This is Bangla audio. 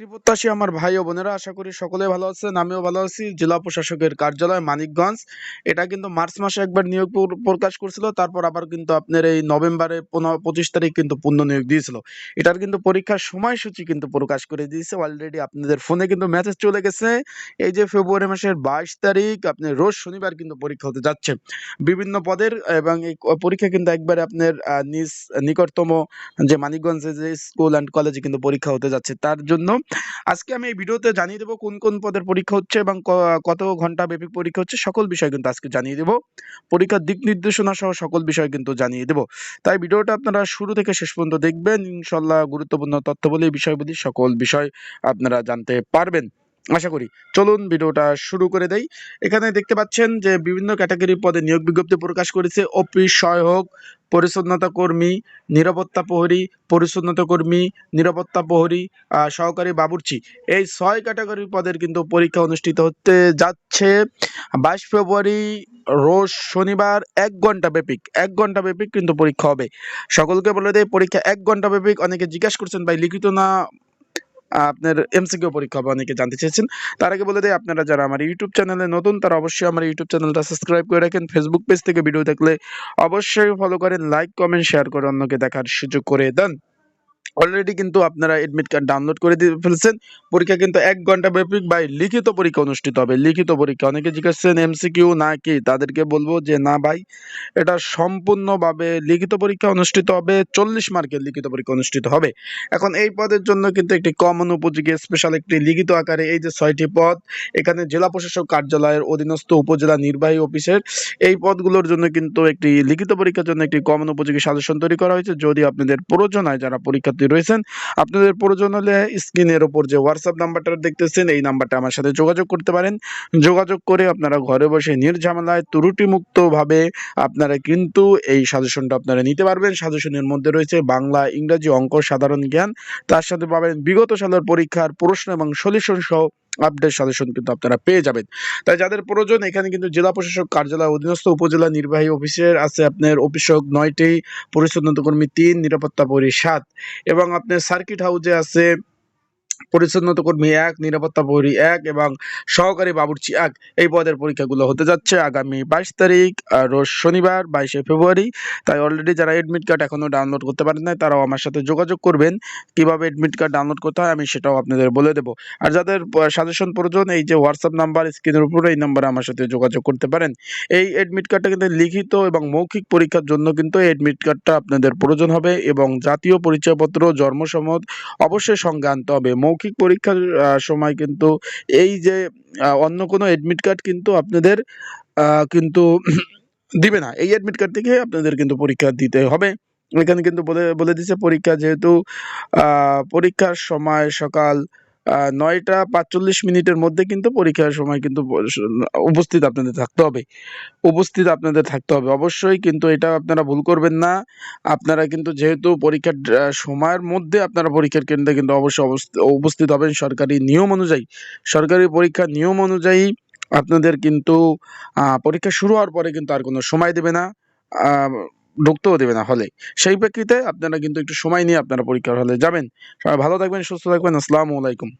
প্রত্যাশী আমার ভাই ও বোনেরা আশা করি সকলে ভালো আছেন, আমিও ভালো আছি। জেলা প্রশাসকের কার্যালয় মানিকগঞ্জ। এটা কিন্তু মার্চ মাসে একবার নিয়োগ প্র- প্রকাশ করছিল, তারপর আবার কিন্তু আপনার এই নভেম্বরে পঁচিশ তারিখ কিন্তু পূর্ণ নিয়োগ দিয়েছিল। এটার কিন্তু পরীক্ষার সময়সূচি কিন্তু প্রকাশ করে দিয়েছে। অলরেডি আপনাদের ফোনে কিন্তু মেসেজ চলে গেছে। এই যে ফেব্রুয়ারি মাসের বাইশ তারিখ, আপনি রোজ শনিবার কিন্তু পরীক্ষা হতে যাচ্ছে। বিভিন্ন পদের এবং এই পরীক্ষা কিন্তু একবারে আপনার নিজ নিকটতম যে মানিকগঞ্জে যে স্কুল অ্যান্ড কলেজে কিন্তু পরীক্ষা হতে যাচ্ছে। তার জন্য আজকে আমি এই ভিডিওতে জানিয়ে দেবো কোন কোন পদের পরীক্ষা হচ্ছে এবং কত ঘণ্টা ব্যাপী পরীক্ষা হচ্ছে, সকল বিষয় কিন্তু আজকে জানিয়ে দেবো। পরীক্ষার দিক নির্দেশনা সহ সকল বিষয় কিন্তু জানিয়ে দেবো। তাই ভিডিওটা আপনারা শুরু থেকে শেষ পর্যন্ত দেখবেন। ইনশাল্লাহ গুরুত্বপূর্ণ তথ্য বলে বিষয়গুলি সকল বিষয় আপনারা জানতে পারবেন। আশা করি। চলুন ভিডিওটা শুরু করে দেই। এখানে দেখতে পাচ্ছেন যে বিভিন্ন ক্যাটাগরি পদে নিয়োগ বিজ্ঞপ্তি প্রকাশ করেছে। অফিস সহায়ক, পরিচ্ছন্নতা কর্মী, নিরাপত্তা প্রহরী, পরিচ্ছন্নতা কর্মী, নিরাপত্তা প্রহরী সহকারী বাবুর্চি। এই ছয় ক্যাটাগরি পদের কিন্তু পরীক্ষা অনুষ্ঠিত হতে যাচ্ছে। বাইশ ফেব্রুয়ারি রোজ শনিবার এক ঘণ্টা ব্যাপিক এক ঘণ্টা ব্যাপিক কিন্তু পরীক্ষা হবে। সকলকে বলে দেয় পরীক্ষা এক ঘণ্টা ব্যাপিক অনেকে জিজ্ঞাসা করছেন, ভাই লিখিত না আপনার এমসিকিউ পরীক্ষা হবে, অনেকে জানতে চেয়েছেন। তার আগে বলে দেয় আপনারা যারা আমার ইউটিউব চ্যানেলে নতুন, তারা অবশ্যই আমার ইউটিউব চ্যানেলটা সাবস্ক্রাইব করে রাখেন। ফেসবুক পেজ থেকে ভিডিও দেখলে অবশ্যই ফলো করেন লাইক কমেন্ট শেয়ার করে অন্যকে দেখার সুযোগ করে দেন। অলরেডি কিন্তু আপনারা এডমিট কার্ড ডাউনলোড করে দিয়ে ফেলছেন। পরীক্ষা কিন্তু এক ঘণ্টা ব্যাপী বা লিখিত পরীক্ষা অনুষ্ঠিত হবে। লিখিত পরীক্ষা। অনেকে জিজ্ঞাসছেন এমসিকিউ না কি? তাদেরকে বলব যে, না ভাই, এটা সম্পূর্ণভাবে লিখিত পরীক্ষা অনুষ্ঠিত হবে। চল্লিশ মার্কের লিখিত পরীক্ষা অনুষ্ঠিত হবে। এখন এই পদের জন্য কিন্তু একটি কমন উপযোগী স্পেশাল একটি লিখিত আকারে এই যে ছয়টি পদ, এখানে জেলা প্রশাসক কার্যালয়ের অধীনস্থ উপজেলা নির্বাহী অফিসের এই পদগুলোর জন্য কিন্তু একটি লিখিত পরীক্ষার জন্য একটি কমন উপযোগী সাজেশন তৈরি করা হয়েছে। যদি আপনাদের প্রয়োজন হয়, যারা পরীক্ষার্থী রয়েছেন। আপনাদের প্রয়োজন হলে স্ক্রিনের ওপর যে হোয়াটসঅ্যাপ নাম্বারটা দেখতেছেন, এই নাম্বারটা আমার সাথে যোগাযোগ করতে পারেন। যোগাযোগ করে আপনারা ঘরে বসে নির্ঝামেলায় ত্রুটিমুক্তভাবে আপনারা কিন্তু এই সাজেশনটা আপনারা নিতে পারবেন। সাজেশনের মধ্যে রয়েছে বাংলা, ইংরাজি অঙ্ক, সাধারণ জ্ঞান। তার সাথে পাবেন বিগত সালের পরীক্ষার প্রশ্ন এবং সলিউশন সহ আপডেট সাজেশন কিন্তু আপনারা পেয়ে যাবেন। তাই যাদের প্রয়োজন, এখানে কিন্তু জেলা প্রশাসক কার্যালয় অধীনস্থ উপজেলা নির্বাহী অফিসের আছে আপনার অফিসক নয়টি পরিচ্ছন্নতা কর্মী তিন, নিরাপত্তা পরি সাত এবং আপনার সার্কিট হাউসে আছে পরিচ্ছন্নতা কর্মী এক, নিরাপত্তা প্রহরী এক এবং সহকারী বাবুর্চি এক। এই পদের পরীক্ষাগুলো হতে যাচ্ছে আগামী বাইশ তারিখ রোজ শনিবার, বাইশে ফেব্রুয়ারি। তাই অলরেডি যারা এডমিট কার্ড এখনও ডাউনলোড করতে পারেন নাই, তারাও আমার সাথে যোগাযোগ করবেন। কীভাবে এডমিট কার্ড ডাউনলোড করতে হয় আমি সেটাও আপনাদের বলে দেবো। আর যাদের সাজেশন প্রয়োজন, এই যে হোয়াটসঅ্যাপ নাম্বার স্ক্রিনের উপরে এই নাম্বারে আমার সাথে যোগাযোগ করতে পারেন। এই এডমিট কার্ডটা কিন্তু লিখিত এবং মৌখিক পরীক্ষার জন্য কিন্তু এডমিট কার্ডটা আপনাদের প্রয়োজন হবে এবং জাতীয় পরিচয়পত্র, জন্মসনদ অবশ্যই সঙ্গে আনতে হবে। মৌখিক পরীক্ষার সময় কিন্তু এই যে অন্য কোনো অ্যাডমিট কার্ড কিন্তু আপনাদের কিন্তু দিবে না। এই অ্যাডমিট কার্ড থেকে আপনাদের কিন্তু পরীক্ষা দিতে হবে। এখানে কিন্তু বলে বলে দিছে পরীক্ষা যেহেতু পরীক্ষার সময় সকাল নয়টা পাঁচচল্লিশ মিনিটের মধ্যে কিন্তু পরীক্ষার সময় কিন্তু উপস্থিত আপনাদের থাকতে হবে। উপস্থিত আপনাদের থাকতে হবে। অবশ্যই কিন্তু এটা আপনারা ভুল করবেন না। আপনারা কিন্তু যেহেতু পরীক্ষার সময়ের মধ্যে আপনারা পরীক্ষার কেন্দ্রে কিন্তু অবশ্যই উপস্থিত হবেন সরকারি নিয়ম অনুযায়ী। সরকারি পরীক্ষার নিয়ম অনুযায়ী আপনাদের কিন্তু পরীক্ষা শুরু হওয়ার পরে কিন্তু আর কোনো সময় দেবে না। ঢুকতেও দেবে না হলে। সেই প্রেক্ষিতে আপনারা কিন্তু একটু সময় নিয়ে আপনারা পরীক্ষার হলে যাবেন। সবাই ভালো থাকবেন, সুস্থ থাকবেন। আসসালামু আলাইকুম।